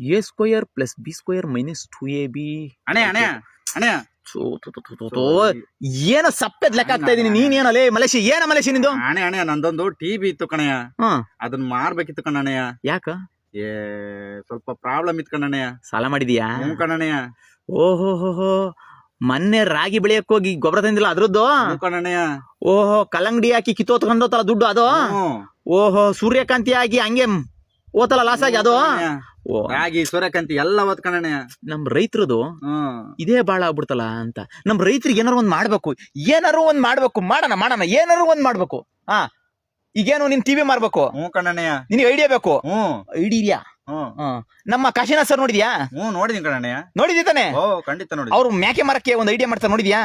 A square plus B square minus two A B ಅಣೆ ಅಣೆ ಅಣೆ ಏನೋ ಸಪ್ಪೆದ್ ಲೆಕ್ಕ ಆಗ್ತಾ ಇದೀನಿ ನೀನೇನಲ್ಲೇ ಮಲೇಶಿ ಏನ ಮಲೇಶಿ ನಿಂದು? ಅಣೆ ಅಣೆ ನಂದೊಂದು ಟಿವಿ ಇತ್ತು ಕಣಯ್ಯ. ಅದನ್ನ ಮಾರ್ಬೇಕಿತ್ತು ಕಣಣ್ಣಯ್ಯ ಯಾಕ? ಏ ಸ್ವಲ್ಪ ಪ್ರಾಬ್ಲಮ್ ಇತ್ತು ಕಣಣ್ಣಯ್ಯ ಸಾಲ ಮಾಡಿದ್ಯಾ? ಹ್ಞೂ ಕಣಣ್ಣಯ್ಯ ಓಹೋ ಹೋ ಮೊನ್ನೆ ರಾಗಿ ಬೆಳೆಯಕ್ ಹೋಗಿ ಗೊಬ್ಬರ ತಂದಿಲ್ಲ ಅದ್ರದ್ದು? ಹ್ಞೂ ಕಣಣ್ಣಯ್ಯ ಓಹೋ ಕಲ್ಲಂಗಡಿ ಹಾಕಿ ಕಿತ್ತೋತ್ಕೊಂಡೋತಲ್ಲ ದುಡ್ಡು ಅದು? ಓಹೋ ಸೂರ್ಯಕಾಂತಿ ಆಗಿ ಹಂಗೆ ಓತಲ್ಲ ಲಾಸ್ ಆಗಿ ಅದು. ಓ. ರಾಗಿ ಸೂರ್ಯಕಾಂತಿ ಎಲ್ಲ ಓದ್ ಕಣಣ್ಣಯ್ಯ ನಮ್ ರೈತರದು ಇದೇ ಬಾಳ ಆಗ್ಬಿಡ್ತಲ್ಲ ಅಂತ. ನಮ್ ರೈತರಿಗೆ ಏನಾರು ಒಂದ್ ಮಾಡ್ಬೇಕು. ಏನಾರು ಒಂದ್ ಮಾಡ್ಬೇಕು. ಮಾಡೋಣ ಮಾಡೋಣ. ಏನಾರು ಒಂದ್ ಮಾಡ್ಬೇಕು. ಹಾ. ಈಗೇನು ನಿನ್ ಟಿವಿ ಮಾರ್ಬೇಕು? ಹ್ಞೂ ಕಣಣ್ಣಯ್ಯ ನಿನಗೆ ಐಡಿಯಾ ಬೇಕು? ಹ್ಮ್ ಐಡಿಯಾ ಹ್ಞೂ. ನಮ್ಮ ಕಾಶಿನಾಥ್ ಸರ್ ನೋಡಿದ್ಯಾ? ಹ್ಞೂ ನೋಡಿದೀನಿ ಕಣಣ್ಣಯ್ಯ ನೋಡಿದಿ ತಾನೆ? ಓ ಖಂಡಿತ ನೋಡಿ ಅವ್ರು ಮ್ಯಾಕೆ ಮರಕ್ಕೆ ಒಂದು ಐಡಿಯಾ ಮಾಡ್ತಾರೆ ನೋಡಿದ್ಯಾ?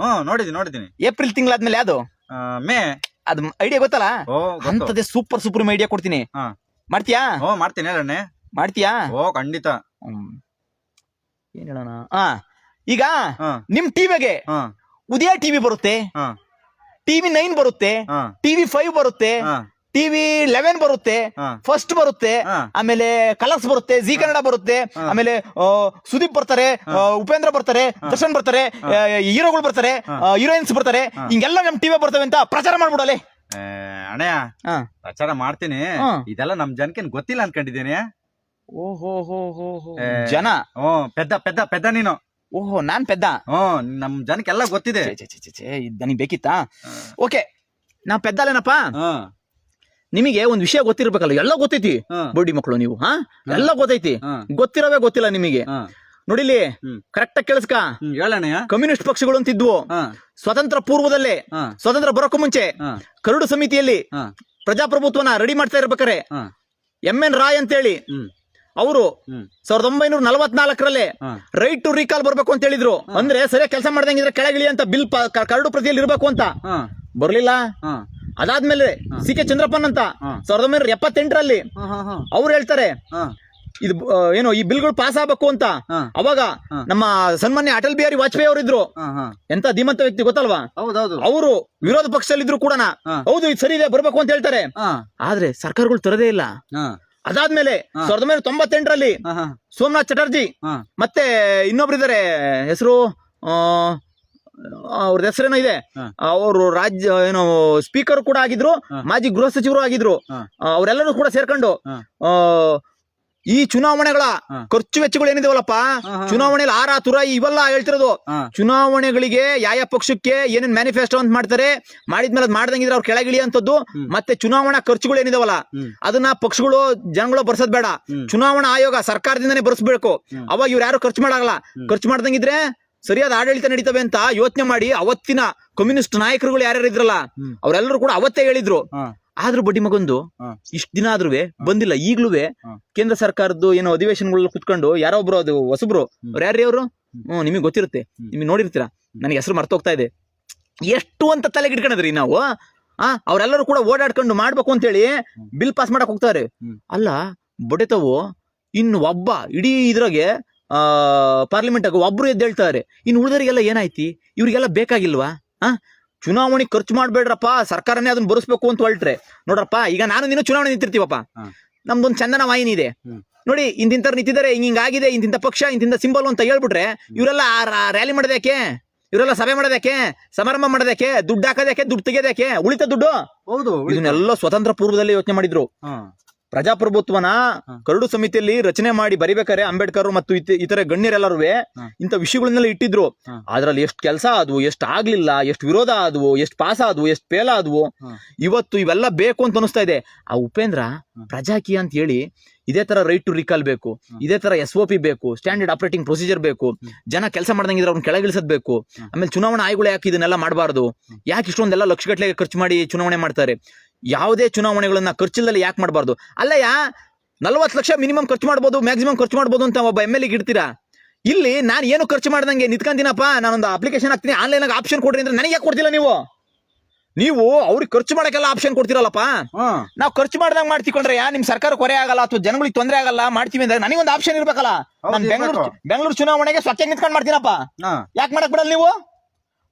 ಹ್ಞೂ ನೋಡಿದೀನಿ ನೋಡಿದೀನಿ ಏಪ್ರಿಲ್ ತಿಂಗಳಾದ್ಮೇಲೆ ಯಾವ್ದು ಮೇ. ಅದ್ ಐಡಿಯಾ ಗೊತ್ತಲ್ಲ? ಓ ಅಂತದೇ ಸೂಪರ್ ಸೂಪರ್ ಐಡಿಯಾ ಕೊಡ್ತೀನಿ. ಮಾಡ್ತೀಯಾ? ಓ ಮಾಡ್ತೀನಿ ಅಣ್ಣೆ ಮಾಡ್ತೀಯಾ? ಓ ಖಂಡಿತ. ಹ್ಮ್. ಏನ್ ಹೇಳೋಣ? ಹಾ ಈಗ ಹಾ. ನಿಮ್ ಟಿವಿಗೆ ಹಾ. ಉದಯ ಟಿವಿ ಬರುತ್ತೆ. ಹಾ. ಟಿವಿ ನೈನ್ ಬರುತ್ತೆ. ಹಾ. ಟಿವಿ ಫೈವ್ ಬರುತ್ತೆ. ಹಾ. ಟಿವಿ ಲೆವೆನ್ ಬರುತ್ತೆ. ಹಾ. ಫಸ್ಟ್ ಬರುತ್ತೆ. ಹಾ. ಆಮೇಲೆ ಕಲರ್ಸ್ ಬರುತ್ತೆ. ಜಿ ಕನ್ನಡ ಬರುತ್ತೆ. ಆಮೇಲೆ ಆ, ಸುದೀಪ್ ಬರ್ತಾರೆ. ಆ, ಉಪೇಂದ್ರ ಬರ್ತಾರೆ. ದರ್ಶನ್ ಬರ್ತಾರೆ. ಹೀರೋಗಳು ಬರ್ತಾರೆ. ಹೀರೋಯಿನ್ಸ್ ಬರ್ತಾರೆ. ಹಿಂಗೆಲ್ಲ ನಮ್ ಟಿವಿ ಬರ್ತವೆ ಅಂತ ಪ್ರಚಾರ ಮಾಡ್ಬಿಡಲೆ. ಅಣ್ಣಯ್ಯ ಪ್ರಚಾರ ಮಾಡ್ತೀನಿ. ಇದೆಲ್ಲ ನಮ್ ಜನಕ್ಕೆ ಗೊತ್ತಿಲ್ಲ ಅನ್ಕೊಂಡಿದ್ದೀನಿ. ಓಹೋ ಹೋ ಹೋ ಜನ? ಓ ಪೆದ್ದ ಪೆದ್ದ ಪೆದ್ದ ನೀನು. ಓಹೋ ನಾನ್ ಪೆದ್ದ? ಹ್ಞೂ ನಮ್ ಜನಕ್ಕೆಲ್ಲ ಗೊತ್ತಿದೆ. ನನಗೆ ಬೇಕಿತ್ತಾ? ಓಕೆ ನಾ ಪೆದ್ದಲ್ಲೇನಪ್ಪ? ನಿಮಗೆ ಒಂದ್ ವಿಷಯ ಗೊತ್ತಿರ್ಬೇಕಲ್ಲ ಎಲ್ಲ ಗೊತ್ತೈತಿ? ಬೋಡಿ ಬಡ್ಡಿ ಮಕ್ಕಳು ನೀವು ಹಾ? ಎಲ್ಲ ಗೊತ್ತೈತಿ? ಗೊತ್ತಿರವೇ ಗೊತ್ತಿಲ್ಲ ನಿಮಗೆ. ನೋಡಿಲಿ. ಕರೆಕ್ಟ್ ಕೇಳಿಸ್ಕ? ಹೇಳಣ್ಣ ಕಮ್ಯುನಿಸ್ಟ್ ಪಕ್ಷಗಳು ಅಂತಿದ್ವು. ಸ್ವತಂತ್ರ ಪೂರ್ವದಲ್ಲೇ ಸ್ವತಂತ್ರ ಬರೋಕ್ಕೂ ಮುಂಚೆ ಕರಡು ಸಮಿತಿಯಲ್ಲಿ ಪ್ರಜಾಪ್ರಭುತ್ವನ ರೆಡಿ ಮಾಡ್ತಾ ಇರ್ಬೇಕಾರೆ ಎಂ ಎನ್ ರಾಯ್ ಅಂತೇಳಿ ಹೇಳಿ ಅವರು ಸಾವಿರದ ಒಂಬೈನೂರ ನಲವತ್ನಾಲ್ಕರಲ್ಲೇ ರೈಟ್ ಟು ರೀಕಾಲ್ ಬರ್ಬೇಕು ಅಂತ ಹೇಳಿದ್ರು. ಅಂದ್ರೆ ಸರಿಯಾಗಿ ಕೆಲಸ ಮಾಡ್ದಂಗಿದ್ರೆ ಕೆಳಗಿಳಿ ಅಂತ ಬಿಲ್ ಕರಡು ಪ್ರತಿಯಲ್ಲಿ ಇರಬೇಕು ಅಂತ. ಬರ್ಲಿಲ್ಲ? ಅದಾದ್ಮೇಲೆ ಸಿ ಕೆ ಚಂದ್ರಪ್ಪನ್ ಅಂತ. ಸಾವಿರದ ಒಂಬೈನೂರ ಎಪ್ಪತ್ತೆಂಟರಲ್ಲಿ ಅವ್ರು ಹೇಳ್ತಾರೆ ಇದು ಏನು ಈ ಬಿಲ್ಗಳು ಪಾಸ್ ಆಗ್ಬೇಕು ಅಂತ. ಅವಾಗ ನಮ್ಮ ಸನ್ಮಾನ್ಯ ಅಟಲ್ ಬಿಹಾರಿ ವಾಜಪೇಯಿ ಅವರು ಇದ್ರು ಹಾ ಹಾ. ಎಂತ ಧೀಮಂತ ವ್ಯಕ್ತಿ ಗೊತ್ತಲ್ವಾ? ಅವರು ವಿರೋಧ ಪಕ್ಷದಲ್ಲಿದ್ರು ಕೂಡ. ಹೌದು ಇದು ಸರಿ ಇದೆ ಬರ್ಬೇಕು ಅಂತ ಹೇಳ್ತಾರೆ. ಆದ್ರೆ ಸರ್ಕಾರಗಳು ತರದೇ ಇಲ್ಲ. ಅದಾದ್ಮೇಲೆ ಸಾವಿರದ ಒಂಬೈನೂರ ತೊಂಬತ್ತೆಂಟರಲ್ಲಿ ಸೋಮನಾಥ್ ಚಟರ್ಜಿ ಮತ್ತೆ ಇನ್ನೊಬ್ರಿದ್ದಾರೆ ಹೆಸರು ಅವ್ರದ ಹೆಸರೇನೋ ಇದೆ. ಅವರು ರಾಜ್ಯ ಏನು ಸ್ಪೀಕರ್ ಕೂಡ ಆಗಿದ್ರು. ಮಾಜಿ ಗೃಹ ಸಚಿವರು ಆಗಿದ್ರು. ಅವರೆಲ್ಲರೂ ಕೂಡ ಸೇರ್ಕೊಂಡು ಈ ಚುನಾವಣೆಗಳ. ಖರ್ಚು ವೆಚ್ಚಗಳು ಏನಿದಾವಲ್ಲಪ್ಪ ಹಾ. ಚುನಾವಣೆಯಲ್ಲಿ ಆರ ತುರ ಇವೆಲ್ಲ ಹೇಳ್ತಿರೋದು. ಚುನಾವಣೆಗಳಿಗೆ ಯಾವ ಪಕ್ಷಕ್ಕೆ ಏನೇನ್ ಮ್ಯಾನಿಫೆಸ್ಟೋ ಅಂತ ಮಾಡ್ತಾರೆ ಮಾಡಿದ್ಮೇಲೆ ಅದ್ ಮಾಡ್ದಂಗಿದ್ರೆ ಅವ್ರು ಕೆಳಗಿಳಿ ಅಂತದ್ದು ಮತ್ತೆ ಚುನಾವಣಾ ಖರ್ಚುಗಳು ಏನಿದಾವಲ್ಲ ಅದನ್ನ ಪಕ್ಷಗಳು ಜನಗಳು ಬರ್ಸೋದ್ ಬೇಡ. ಚುನಾವಣಾ ಆಯೋಗ ಸರ್ಕಾರದಿಂದನೇ ಬರ್ಸ್ಬೇಕು. ಅವಾಗ ಇವ್ರು ಯಾರು ಖರ್ಚು ಮಾಡಾಗಲ್ಲ. ಖರ್ಚು ಮಾಡ್ದಂಗಿದ್ರೆ ಸರಿಯಾದ ಆಡಳಿತ ನಡೀತವೆ ಅಂತ ಯೋಚನೆ ಮಾಡಿ ಅವತ್ತಿನ ಕಮ್ಯುನಿಸ್ಟ್ ನಾಯಕರುಗಳು ಯಾರ್ಯಾರು ಇದ್ರಲ್ಲ. ಅವರೆಲ್ಲರೂ ಕೂಡ ಅವತ್ತೇ ಹೇಳಿದ್ರು. ಆದ್ರೂ ಬಡ್ಡಿ ಮಗೊಂದು. ಇಷ್ಟ ದಿನ ಆದ್ರೂ ಬಂದಿಲ್ಲ. ಈಗ್ಲೂ ಕೇಂದ್ರ ಸರ್ಕಾರದ್ದು ಏನೋ ಅಧಿವೇಶನಗಳಲ್ಲಿ ಕುತ್ಕೊಂಡು ಯಾರೋ ಒಬ್ರು ಅದು ಹೊಸಬ್ರು. ಅವ್ರು ಯಾರ್ರಿ ಅವರು? ಹ್ಮ್. ನಿಮಗೆ ಗೊತ್ತಿರುತ್ತೆ. ನಿಮಗೆ ನೋಡಿರ್ತೀರಾ? ನನಗೆ ಹೆಸರು ಮರ್ತೋಗ್ತಾ ಇದೆ. ಎಷ್ಟು ಅಂತ ತಲೆಗೆ ಇಟ್ಕೊಂಡ್ರಿ ನಾವು? ಆ ಅವರೆಲ್ಲರೂ ಕೂಡ ಓಡಾಡ್ಕೊಂಡು ಮಾಡ್ಬೇಕು ಅಂತೇಳಿ ಬಿಲ್ ಪಾಸ್ ಮಾಡಕ್ ಹೋಗ್ತಾರೆ. ಅಲ್ಲ ಬಡಿತವು ಇನ್ನು ಒಬ್ಬ ಇಡೀ ಇದ್ರಾಗೆ ಆ ಪಾರ್ಲಿಮೆಂಟ್ ಆಗ ಒಬ್ರು ಎದ್ದೇಳ್ತಾರೆ. ಇನ್ನು ಉಳಿದವರಿಗೆಲ್ಲ ಏನಾಯ್ತಿ? ಇವ್ರಿಗೆಲ್ಲ ಬೇಕಾಗಿಲ್ವಾ? ಆ? ಚುನಾವಣೆ ಖರ್ಚು ಮಾಡ್ಬೇಡ್ರಪ್ಪ ಸರ್ಕಾರನೇ ಅದನ್ನ ಬರೆಸ್ಬೇಕು ಅಂತ ಹೊರಟ್ರೆ. ನೋಡ್ರಪ್ಪ ಈಗ ನಾನು ನೀನು ಚುನಾವಣೆ ನಿಂತಿರ್ತೀವಪ್ಪ. ನಮ್ದೊಂದು ಚಂದನ ವಾಹಿನಿ ಇದೆ. ನೋಡಿ ಇಂದಿಂತ ನಿಂತಿದ್ದಾರೆ ಹಿಂಗ್ ಆಗಿದೆ ಇಂತಿಂತ ಪಕ್ಷ ಇಂತಿಂತ ಸಿಂಬಲ್ ಅಂತ ಹೇಳ್ಬಿಟ್ರೆ ಇವರೆಲ್ಲ ರ್ಯಾಲಿ ಮಾಡೋದಕ್ಕೆ ಇವರೆಲ್ಲ ಸಭೆ ಮಾಡೋದಕ್ಕೆ ಸಮಾರಂಭ ಮಾಡೋದಕ್ಕೆ ದುಡ್ಡು ಹಾಕೋದಕ್ಕೆ ದುಡ್ಡು ತೆಗೆಯೋದಕ್ಕೆ ಉಳಿತ ದುಡ್ಡು? ಹೌದು ಇದನ್ನೆಲ್ಲ ಸ್ವತಂತ್ರ ಪೂರ್ವದಲ್ಲಿ ಯೋಚನೆ ಮಾಡಿದ್ರು. ಪ್ರಜಾಪ್ರಭುತ್ವನ. ಕರಡು ಸಮಿತಿಯಲ್ಲಿ ರಚನೆ ಮಾಡಿ ಬರಿಬೇಕಾರೆ ಅಂಬೇಡ್ಕರ್ ಮತ್ತು ಇತರೆ ಗಣ್ಯರೆಲ್ಲರೂ. ಇಂಥ ವಿಷಯಗಳನ್ನೆಲ್ಲ ಇಟ್ಟಿದ್ರು. ಅದರಲ್ಲಿ ಅದ್ರಲ್ಲಿ ಎಷ್ಟು ಕೆಲಸ ಆದ್ವು ಎಷ್ಟು ಆಗ್ಲಿಲ್ಲ ಎಷ್ಟು ವಿರೋಧ ಆದ್ವು ಎಷ್ಟು ಪಾಸ್ ಆದ್ವು ಎಷ್ಟು ಫೇಲ್ ಆದ್ವು. ಇವತ್ತು ಇವೆಲ್ಲ ಬೇಕು ಅಂತ ಅನಿಸ್ತಾ ಇದೆ. ಆ ಉಪೇಂದ್ರ ಪ್ರಜಾಕೀಯ ಅಂತ ಹೇಳಿ ಇದೇ ತರ ರೈಟ್ ಟು ರಿಕಾಲ್ ಬೇಕು ಇದೇ ತರ ಎಸ್ ಒ ಪಿ ಬೇಕು ಸ್ಟ್ಯಾಂಡರ್ಡ್ ಆಪರೇಟಿಂಗ್ ಪ್ರೊಸೀಜರ್ ಬೇಕು ಜನ ಕೆಲಸ ಮಾಡ್ದಂಗಿದ್ರೆ ಅವ್ರನ್ನ ಕೆಳಗಿಳಿಸಬೇಕು ಆಮೇಲೆ ಚುನಾವಣಾ ಆಯೋಗಗಳು ಯಾಕೆ ಇದನ್ನೆಲ್ಲ ಮಾಡಬಾರ್ದು. ಯಾಕೆ ಇಷ್ಟೊಂದೆಲ್ಲ ಲಕ್ಷಗಟ್ಟಲೆ ಖರ್ಚು ಮಾಡಿ ಚುನಾವಣೆ ಮಾಡ್ತಾರೆ? ಯಾವುದೇ ಚುನಾವಣೆಗಳನ್ನ ಖರ್ಚಿಲ್ಲದೆ ಯಾಕೆ ಮಾಡಬಾರ್ದು? ಅಲ್ಲಯ್ಯ ನಲ್ವತ್ತು ಲಕ್ಷ ಮಿನಿಮಮ್ ಖರ್ಚು ಮಾಡ್ಬೋದು ಮ್ಯಾಕ್ಸಿಮಮ್ ಖರ್ಚು ಮಾಡ್ಬೋದು ಅಂತ ಒಬ್ಬ ಎಂ ಎಲ್ ಇಡ್ತೀರಾ? ಇಲ್ಲಿ ನಾನು ಏನು ಖರ್ಚು ಮಾಡ್ದಂಗೆ ನಿಂತ್ಕೊಂತೀನಪ್ಪ ನಾನೊಂದು ಅಪ್ಲಿಕೇಶನ್ ಹಾಕ್ತೀನಿ ಆನ್ಲೈನ್ ಆಪ್ಷನ್ ಕೊಡ್ರಿ ಅಂದ್ರೆ ನನಗೆ ಯಾಕೆ ಕೊಡ್ತಿಲ್ಲ ನೀವು? ನೀವು ಅವ್ರಿಗೆ ಖರ್ಚು ಮಾಡಕ್ಕೆಲ್ಲ ಆಪ್ಷನ್ ಕೊಡ್ತಿರಲ್ಲಪ್ಪ? ನಾವು ಖರ್ಚು ಮಾಡ್ದಂಗೆ ಮಾಡ್ತಿಕೊಂಡ್ರೆ ಯಾ ನಿಮ್ ಸರ್ಕಾರ ಕೊರೆ ಆಗಲ್ಲ ಅಥವಾ ಜನಗಳಿಗೆ ತೊಂದರೆ ಆಗಲ್ಲ ಮಾಡ್ತೀವಿ ಅಂದ್ರೆ ನನಗೊಂದು ಆಪ್ಷನ್ ಇರ್ಬೇಕಲ್ಲ? ನಾನು ಬೆಂಗಳೂರು ಬೆಂಗಳೂರು ಚುನಾವಣೆಗೆ ಸ್ವಚ್ಛ ನಿಂತ್ಕೊಂಡು ಮಾಡ್ತೀನಪ್ಪ? ಯಾಕೆ ಮಾಡಕ್ ಬಿಡಲ್ಲ ನೀವು?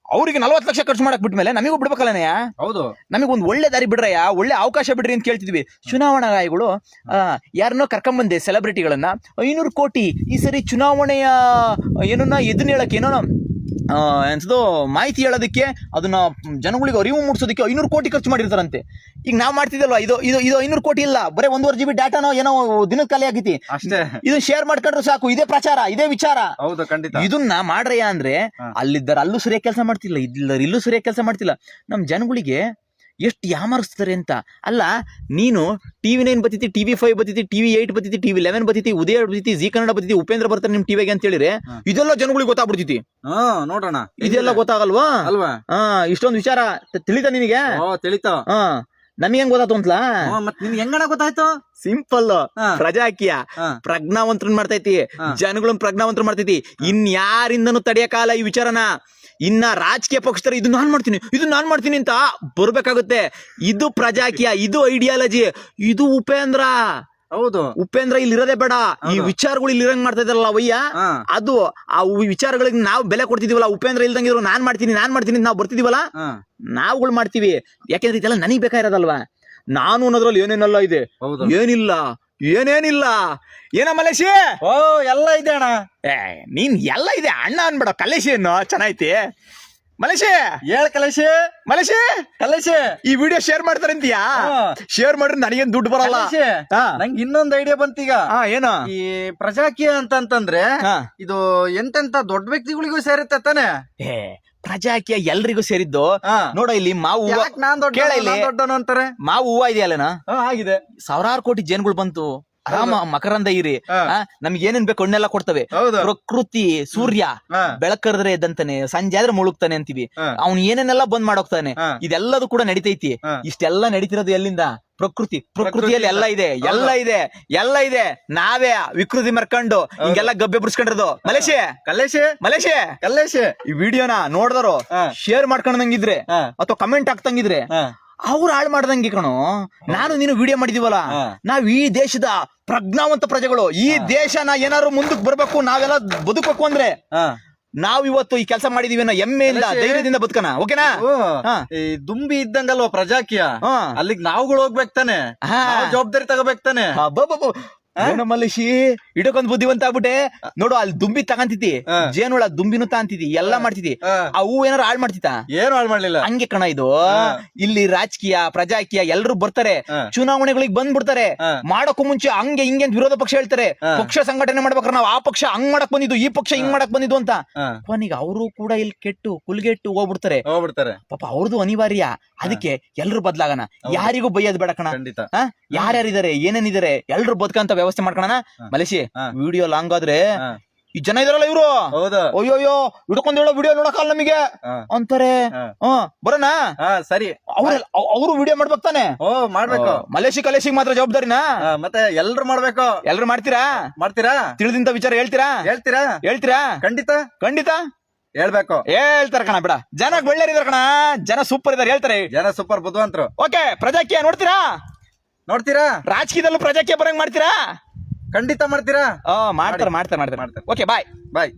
ಅವ್ರಿಗೆ ನಲ್ವತ್ತು ಲಕ್ಷ ಖರ್ಚು ಮಾಡಕ್ ಬಿಟ್ಮೇಲೆ ನಮಗೂ ಬಿಡ್ಬೇಕಲ್ಲನಯ್ಯ ಹೌದು. ನಮಗೊಂದು ಒಳ್ಳೆ ದಾರಿ ಬಿಡ್ರಯ್ಯ ಒಳ್ಳೆ ಅವಕಾಶ ಬಿಡ್ರಿ ಅಂತ ಕೇಳ್ತಿದ್ವಿ. ಚುನಾವಣಾ ಆಯೋಗಗಳು ಆ, ಯಾರನ್ನೋ ಕರ್ಕೊಂಬಂದೆ ಸೆಲೆಬ್ರಿಟಿಗಳನ್ನ ಐನೂರು ಕೋಟಿ ಈ ಸರಿ ಚುನಾವಣೆಯ ಏನನ್ನ ಎದನ್ನ ಹೇಳಕ್ಕೆ ಏನೋ ಆ, ಎಂತದೋ ಮಾಹಿತಿ ಹೇಳೋದಕ್ಕೆ ಅದನ್ನ ಜನಗಳಿಗೆ ಅರಿವು ಮೂಡಿಸೋದಕ್ಕೆ ಐನೂರು ಕೋಟಿ ಖರ್ಚು ಮಾಡಿರ್ತಾರಂತೆ. ಈಗ ನಾವು ಮಾಡ್ತಿದ್ದಲ್ವಾ ಇದು ಇದು ಇದು ಐನೂರು ಕೋಟಿ ಇಲ್ಲ. ಬರೀ ಒಂದೂವರೆ ಜಿ ಬಿ ಡಾಟಾನೋ ಏನೋ ದಿನದ ಖಾಲಿ ಆಗೈತಿ ಅಷ್ಟೇ. ಇದನ್ನ ಶೇರ್ ಮಾಡ್ಕೊಂಡ್ರೆ ಸಾಕು. ಇದೇ ಪ್ರಚಾರ ಇದೇ ವಿಚಾರ. ಹೌದು ಖಂಡಿತ. ಇದನ್ನ ಮಾಡ್ರಯ್ಯ ಅಂದ್ರೆ ಅಲ್ಲಿದ್ದಾರೆ ಅಲ್ಲೂ ಸರಿಯಾಗಿ ಕೆಲಸ ಮಾಡ್ತಿಲ್ಲ ಇಲ್ಲರ ಇಲ್ಲೂ ಸರಿಯಾಗಿ ಕೆಲಸ ಮಾಡ್ತಿಲ್ಲ. ನಮ್ ಜನಗಳಿಗೆ ಎಷ್ಟು ಯಾಮರಿಸ್ತಾರೆ ಅಂತ. ಅಲ್ಲ ನೀನು ಟಿವಿ ನೈನ್ ಬತ್ತಿತಿ ಟಿವಿ ಫೈವ್ ಬತ್ತಿತಿ ಟಿವಿ ಏಟ್ ಬತ್ತಿತಿ ಟಿವಿ ಲೆವೆನ್ ಬತ್ತಿತಿ ಉದಯ ಬತ್ತಿತಿ ಜಿ ಕನ್ನಡ ಬತ್ತಿತಿ ಉಪೇಂದ್ರ ಬರ್ತಾರೆ ನಿಮ್ ಟಿವಿಗೆ ಅಂತ ಹೇಳಿದ್ರೆ ಇದೆಲ್ಲ ಜನಗಳಿಗೆ ಗೊತ್ತಾಗ್ಬಿಡ್ತೈತಿ. ಹಾ ನೋಡೋಣ. ಇದೆಲ್ಲ ಗೊತ್ತಾಗಲ್ವಾ? ಅಲ್ವಾ? ಹಾ ಇಷ್ಟೊಂದು ವಿಚಾರ ತಿಳಿತಾ ನಿನಗೆ? ತಿಳಿತ. ಹಾ ನಮಗೆ ಹೆಂಗ್ ಗೊತ್ತಾಯ್ತು ಅಂತಲಾ? ಮತ್ತೆ ನಿಮ್ಗೆ ಹೆಂಗಣ ಗೊತ್ತಾಯ್ತು? ಸಿಂಪಲ್. ಪ್ರಜಾಕೀಯ. ಪ್ರಜ್ಞಾವಂತರನ್ ಮಾಡ್ತೈತಿ. ಜನಗಳನ್ನ ಪ್ರಜ್ಞಾವಂತರ ಮಾಡ್ತೈತಿ. ಇನ್ಯಾರಿಂದನೂ ತಡೆಯಕಾಲ ಈ ವಿಚಾರನ? ಇನ್ನ ರಾಜಕೀಯ ಪಕ್ಷದರ ಇದು ನಾನ್ ಮಾಡ್ತೀನಿ ಇದು ನಾನ್ ಮಾಡ್ತೀನಿ ಅಂತ ಬರಬೇಕಾಗುತ್ತೆ. ಇದು ಪ್ರಜಾಕೀಯ ಇದು ಐಡಿಯಾಲಜಿ ಇದು ಉಪೇಂದ್ರ. ಹೌದು. ಉಪೇಂದ್ರ ಇಲ್ಲಿ ಇರೋದೇ ಬೇಡ. ಈ. ವಿಚಾರಗಳು ಇಲ್ಲಿ ಇರಂಗ್ ಮಾಡ್ತಾ ಇದಾರಲ್ಲ ಅವಯ್ಯ ಅದು ಆ ವಿಚಾರಗಳಿಗೆ ನಾವು ಬೆಲೆ ಕೊಡ್ತಿದೀವಲ್ಲ ಉಪೇಂದ್ರ ಇಲ್ದಂಗಿದ್ರು ನಾನ್ ಮಾಡ್ತೀನಿ ನಾನ್ ಮಾಡ್ತೀನಿ ನಾವು ಬರ್ತಿದೀವಲ್ಲ? ನಾವುಗಳು ಮಾಡ್ತೀವಿ. ಯಾಕೆಂದ್ರೆ ಇದೆಲ್ಲ ನನಗ್ ಬೇಕಾಗಿರೋದಲ್ವಾ ನಾನು ಅನ್ನೋದ್ರಲ್ಲಿ ಏನೇನೆಲ್ಲ ಇದೆ? ಏನಿಲ್ಲ. ಏನೇನಿಲ್ಲ? ಏನ ಮಲೇಶಿ? ಓ ಎಲ್ಲ ಇದೆ ಅಣ್ಣ. ಏ ನೀನ್ ಎಲ್ಲ ಇದೆ ಅಣ್ಣ ಅನ್ಬೇಡ ಕಲೇಶಿ ಏನು ಚೆನ್ನಾಯ್ತಿ ಮಲೇಶಿ? ಹೇಳ್ ಕಲೇಶಿ. ಮಲೇಶಿ? ಕಲೇಶಿ. ಈ ವಿಡಿಯೋ ಶೇರ್ ಮಾಡ್ತಾರೆ ಅಂತೀಯಾ? ಹಾ. ಶೇರ್ ಮಾಡಿದ್ರೆ ನನಗೇನ್ ದುಡ್ಡು ಬರಲ್ಲ. ಕಲೇಶಿ ಹಾ. ನಂಗೆ ಇನ್ನೊಂದ್ ಐಡಿಯಾ ಬಂತೀಗ ಹಾ ಏನು? ಈ ಪ್ರಜಾಕೀಯ ಅಂತಂತಂದ್ರೆ ಹಾ. ಇದು ಎಂತೆಂತ ದೊಡ್ಡ ವ್ಯಕ್ತಿಗಳಿಗೂ ಸೇರುತ್ತೆ ತಾನೆ? ಏ ಪ್ರಜಾಕೀಯ ಎಲ್ರಿಗೂ ಸೇರಿದ್ದು ಹಾ. ನೋಡ ಇಲ್ಲಿ ಮಾವು ಹೂವ ಯಾಕ್ ನಾನ್ ದೊಡ್ಡ ಕೇಳ ಇಲ್ಲಿ. ಅಂತಾರೆ ಮಾವು ಹೂವ ಇದೆಯಲ್ಲನ ಆಗಿದೆ ಸಾವಿರಾರು ಕೋಟಿ ಜೇನುಗಳು ಬಂತು ಆರಾಮ ಮಕರಂದ ಇರಿ. ನಮ್ಗೆ ಏನೇನ್ ಬೇಕು ಹಣ್ಣೆಲ್ಲ ಕೊಡ್ತವೆ ಹೌದು ಪ್ರಕೃತಿ ಸೂರ್ಯ ಹಾ. ಬೆಳಕರಿದ್ರೆ ಎದ್ದಂತಾನೆ ಸಂಜೆ ಆದ್ರೆ ಮುಳುಗ್ತಾನೆ ಅಂತೀವಿ ಹಾ. ಅವ್ನು ಏನೇನೆಲ್ಲ ಬಂದ್ ಮಾಡೋಗ್ತಾನೆ ಹಾ. ಇದೆಲ್ಲದು ಕೂಡ ನಡಿತೈತಿ ಹಾ. ಇಷ್ಟೆಲ್ಲ ನಡೀತಿರೋದು ಎಲ್ಲಿಂದ ಪ್ರಕೃತಿ ಪ್ರಕೃತಿಯಲ್ಲಿ ಎಲ್ಲ ಇದೆ. ಎಲ್ಲ ಇದೆ ಎಲ್ಲ ಇದೆ ನಾವೇ ವಿಕೃತಿ ಮರ್ಕೊಂಡು ಹಿಂಗೆಲ್ಲ ಗಬ್ಬೆ ಬಿಡಿಸ್ಕೊಂಡಿರೋದು ಮಲೇಶಿ ಕಲೇಶಿ ಮಲೇಶಿ ಕಲೇಶಿ ಈ ವಿಡಿಯೋನ ನೋಡ್ದಾರು ಹಾ. ಶೇರ್ ಮಾಡ್ಕೊಂಡಂಗಿದ್ರೆ ಹಾ. ಅಥವಾ ಕಮೆಂಟ್ ಹಾಕ್ತಂಗಿದ್ರೆ ಹಾ. ಅವ್ರು ಹಾಳು ಮಾಡ್ದಂಗೆ ಕಣೋ. ನಾನು ನೀನು ವಿಡಿಯೋ ಮಾಡಿದೀವಲ್ಲ. ನಾವ್ ಈ ದೇಶದ ಪ್ರಜ್ಞಾವಂತ ಪ್ರಜೆಗಳು ಈ ದೇಶನ ಏನಾದ್ರು ಮುಂದಕ್ಕೆ ಬರ್ಬೇಕು ನಾವೆಲ್ಲ ಬದುಕಬೇಕು ಅಂದ್ರೆ ಹಾ. ನಾವ್ ಇವತ್ತು ಈ ಕೆಲಸ ಮಾಡಿದೀವಿ ಅನ್ನೋ ಹೆಮ್ಮೆಯಿಂದ ಇಲ್ಲ ಧೈರ್ಯದಿಂದ ಬದುಕನ ಓಕೆನಾ. ಈ ದುಂಬಿ ಇದ್ದಂಗಲ್ವಾ ಪ್ರಜಾಕೀಯ? ಅಲ್ಲಿಗೆ ಅಲ್ಲಿಗ್ ನಾವುಗಳು ಹೋಗ್ಬೇಕು ತಾನೆ? ಹಾ. ಜವಾಬ್ದಾರಿ ತಗೋಬೇಕು ತಾನೆ? ಮಲ್ಲೇಶಿ ಇಡಕೊಂದ್ ಬುದ್ಧಿವಂತ ಆಗ್ಬಿಟ್ಟೆ. ನೋಡು ಅಲ್ಲಿ ದುಂಬಿ ತಗಂತಿತಿ ಜೇನು ಜೇನುಳ ದುಂಬಿನೂ ತಾಂತಿತಿ ಎಲ್ಲ ಮಾಡ್ತಿತಿ. ಆ. ಹೂ ಏನಾರು ಹಾಳು ಮಾಡ್ತಿತ್ತ? ಏನು ಹಾಳು ಮಾಡ್ಲಿಲ್ಲ. ಹಂಗೆ ಕಣ ಇದು. ಇಲ್ಲಿ ರಾಜಕೀಯ ಪ್ರಜಾಕೀಯ ಎಲ್ರು ಬರ್ತಾರೆ. ಚುನಾವಣೆಗಳಿಗೆ ಬಂದ್ಬಿಡ್ತಾರೆ. ಹಾ. ಮಾಡಕ್ಕೂ ಮುಂಚೆ ಹಂಗೆ ಹಿಂಗೆ ಅಂತ ವಿರೋಧ ಪಕ್ಷ ಹೇಳ್ತಾರೆ. ಪಕ್ಷ ಸಂಘಟನೆ ಮಾಡ್ಬೇಕಾರೆ ನಾವು ಆ ಪಕ್ಷ ಹಂಗ್ ಮಾಡಕ್ ಬಂದಿದ್ದು ಈ ಪಕ್ಷ ಹಿಂಗ್ ಮಾಡಕ್ ಬಂದಿದ್ದು ಅಂತ. ಕೊನೆಗೆ ಅವರು ಕೂಡ ಇಲ್ಲಿ ಕೆಟ್ಟು ಕುಲ್ಗೆಟ್ಟು ಹೋಗ್ಬಿಡ್ತಾರೆ. ಹೋಗ್ಬಿಡ್ತಾರೆ. ಪಾಪ ಅವ್ರದ್ದು ಅನಿವಾರ್ಯ. ಅದಕ್ಕೆ ಎಲ್ರು ಬದ್ಲಾಗಣ. ಯಾರಿಗೂ ಬೈಯೋದ್ ಬೇಡ ಕಣ? ಯಾರ್ಯಾರಿದ್ದಾರೆ ಏನೇನಿದ್ದಾರೆ ಎಲ್ರು ಬದುಕಂತ ವ್ಯವಸ್ಥೆ ಮಾಡ್ಕೊಳಣ? ಮಲಸಿ ಮಲೇಶಿ ವಿಡಿಯೋ ಲಾಂಗ್ ಆದ್ರೆ ಈ ಜನ ಇದಾರಲ್ಲ ಇವ್ರು? ಅಯ್ಯೋಯ್ಯೋ ಹಿಡ್ಕೊಂಡ್ ಹೇಳೋ ವಿಡಿಯೋ ನೋಡಕಲ್ಲ ನಮಗೆ. ಅಂತಾರೆ. ಬರೋಣ? ಸರಿ. ಅವ್ರ ಅವರು ವಿಡಿಯೋ ಮಾಡ್ಬೇಕು ತಾನೆ? ಓ ಮಾಡ್ಬೇಕು. ಮಲೇಶಿ ಕಲೇಶಿಗ್ ಮಾತ್ರ ಜವಾಬ್ದಾರಿನಾ? ಮತ್ತೆ ಎಲ್ರು ಮಾಡ್ಬೇಕು? ಎಲ್ರು ಮಾಡ್ತೀರಾ? ಮಾಡ್ತೀರಾ? ತಿಳಿದಿಂತ ವಿಚಾರ ಹೇಳ್ತೀರಾ? ಹೇಳ್ತೀರಾ? ಹೇಳ್ತೀರಾ? ಖಂಡಿತ. ಖಂಡಿತ? ಹೇಳ್ಬೇಕು. ಹೇಳ್ತಾರ ಕಣ ಬಿಡ. ಜನ ಒಳ್ಳೆಯರಿದಾರ ಕಣ. ಜನ ಸೂಪರ್ ಇದಾರೆ ಹೇಳ್ತಾರೆ. ಜನ ಸೂಪರ್ ಬುದ್ಧಿವಂತರು. ಓಕೆ ಪ್ರಜಾಕೀಯ ನೋಡ್ತೀರಾ? ನೋಡ್ತೀರಾ? ರಾಜಕೀಯದಲ್ಲೂ ಪ್ರಜಾಕ್ಕೆ ಬರಂಗ್ ಮಾಡ್ತೀರಾ? ಖಂಡಿತ ಮಾಡ್ತೀರಾ? ಆ ಮಾಡ್ತಾರೆ ಮಾಡ್ತಾರೆ ಮಾಡ್ತಾರ. ಮಾಡ್ತಾರೆ. ಓಕೆ ಬಾಯ್ ಬಾಯ್